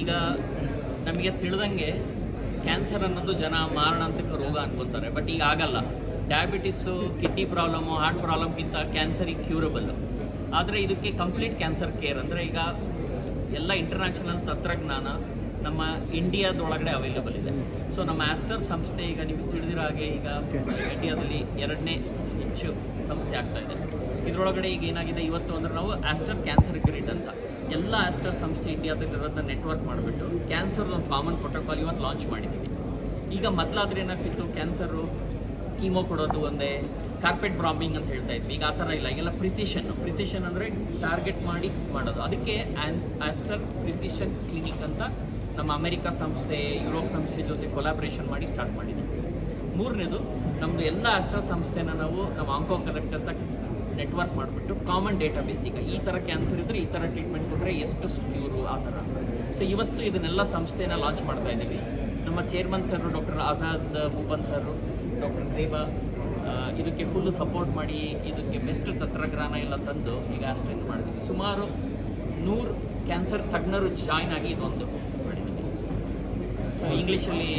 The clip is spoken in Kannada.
ಈಗ ನಮಗೆ ತಿಳಿದಂಗೆ ಕ್ಯಾನ್ಸರ್ ಅನ್ನೋದು ಜನ ಮಾರಣಾಂತಿಕ ರೋಗ ಅನ್ಕೋತಾರೆ ಬಟ್ ಈಗ ಆಗಲ್ಲ. ಡಯಾಬಿಟಿಸು ಕಿಡ್ನಿ ಪ್ರಾಬ್ಲಮು ಹಾರ್ಟ್ ಪ್ರಾಬ್ಲಮ್ಗಿಂತ ಕ್ಯಾನ್ಸರ್ ಈಗ ಕ್ಯೂರಬಲ್ ಆದರೆ ಇದಕ್ಕೆ ಕಂಪ್ಲೀಟ್ ಕ್ಯಾನ್ಸರ್ ಕೇರ್ ಅಂದರೆ ಈಗ ಎಲ್ಲ ಇಂಟರ್ನ್ಯಾಷನಲ್ ತಂತ್ರಜ್ಞಾನ ನಮ್ಮ ಇಂಡಿಯಾದೊಳಗಡೆ ಅವೈಲೇಬಲ್ ಇದೆ. ಸೊ ನಮ್ಮ ಆಸ್ಟರ್ ಸಂಸ್ಥೆ ಈಗ ನಿಮಗೆ ತಿಳಿದಿರೋ ಹಾಗೆ ಈಗ ಇಂಡಿಯಾದಲ್ಲಿ ಎರಡನೇ ಹೆಚ್ಚು ಸಂಸ್ಥೆ ಆಗ್ತಾ ಇದೆ. ಇದರೊಳಗಡೆ ಈಗ ಏನಾಗಿದೆ, ಇವತ್ತು ಅಂದರೆ ನಾವು ಆಸ್ಟರ್ ಕ್ಯಾನ್ಸರ್ ಗ್ರಿಡ್ ಅಂತ. ಎಲ್ಲ ಆಸ್ಟರ್ ಸಂಸ್ಥೆ ಇಂಡಿಯಾದಲ್ಲಿರೋದನ್ನ ನೆಟ್ವರ್ಕ್ ಮಾಡಿಬಿಟ್ಟು ಕ್ಯಾನ್ಸರ್ ಒಂದು ಕಾಮನ್ ಪ್ರೋಟೋಕಾಲ್ ಇವತ್ತು ಲಾಂಚ್ ಮಾಡಿದ್ದೀವಿ ಈಗ ಮೊದಲಾದ್ರೆ ಏನಾಗ್ತಿತ್ತು? ಕ್ಯಾನ್ಸರು ಕೀಮೋ ಕೊಡೋದು ಒಂದೇ ಕಾರ್ಪೆಟ್ ಬ್ರಾಂಬಿಂಗ್ ಅಂತ ಹೇಳ್ತಾ ಇದ್ವಿ. ಈಗ ಆ ಥರ ಇಲ್ಲ. ಈಗೆಲ್ಲ ಪ್ರಿಸಿಷನ್ ಪ್ರಿಸಿಷನ್ ಅಂದರೆ ಟಾರ್ಗೆಟ್ ಮಾಡಿ ಮಾಡೋದು. ಅದಕ್ಕೆ ಆ್ಯನ್ಸ್ ಆಸ್ಟರ್ ಪ್ರಿಸಿಷನ್ ಕ್ಲಿನಿಕ್ ಅಂತ ನಮ್ಮ ಅಮೆರಿಕ ಸಂಸ್ಥೆ, ಯುರೋಪ್ ಸಂಸ್ಥೆ ಜೊತೆ ಕೊಲಾಬ್ರೇಷನ್ ಮಾಡಿ ಸ್ಟಾರ್ಟ್ ಮಾಡಿದ್ದೀವಿ ಮೂರನೇದು ನಮ್ಮದು ಎಲ್ಲ ಆಸ್ಟ್ರಾ ಸಂಸ್ಥೆನ ನಾವು, ನಮ್ಮ ಆಂಕೋ ಕಲೆಕ್ಟರ್ ಅಂತ ನೆಟ್ವರ್ಕ್ ಮಾಡಿಬಿಟ್ಟು ಕಾಮನ್ ಡೇಟಾ ಬೇಸ್ ಈಗ ಈ ಥರ ಕ್ಯಾನ್ಸರ್ ಇದ್ದರೆ ಈ ಥರ ಟ್ರೀಟ್ಮೆಂಟ್ ಕೊಟ್ಟರೆ ಎಷ್ಟು ಸೆಕ್ಯೂರು ಆ ಥರ ಸೊ ಇವತ್ತು ಇದನ್ನೆಲ್ಲ ಸಂಸ್ಥೆನ ಲಾಂಚ್ ಮಾಡ್ತಾ ಇದ್ದೀವಿ. ನಮ್ಮ chairman sir doctor Azad Bhupan sir doctor Deva ಇದಕ್ಕೆ ಫುಲ್ ಸಪೋರ್ಟ್ ಮಾಡಿ, ಇದಕ್ಕೆ ಬೆಸ್ಟ್ ತಂತ್ರಜ್ಞಾನ ಎಲ್ಲ ತಂದು ಈಗ ಅಷ್ಟೇನು ಮಾಡಿದ್ದೀವಿ. ಸುಮಾರು ನೂರು ಕ್ಯಾನ್ಸರ್ ತಜ್ಞರು ಜಾಯ್ನ್ ಆಗಿ ಇದೊಂದು ಮಾಡಿದ್ದೀವಿ. ಸೊ ಇಂಗ್ಲೀಷಲ್ಲಿ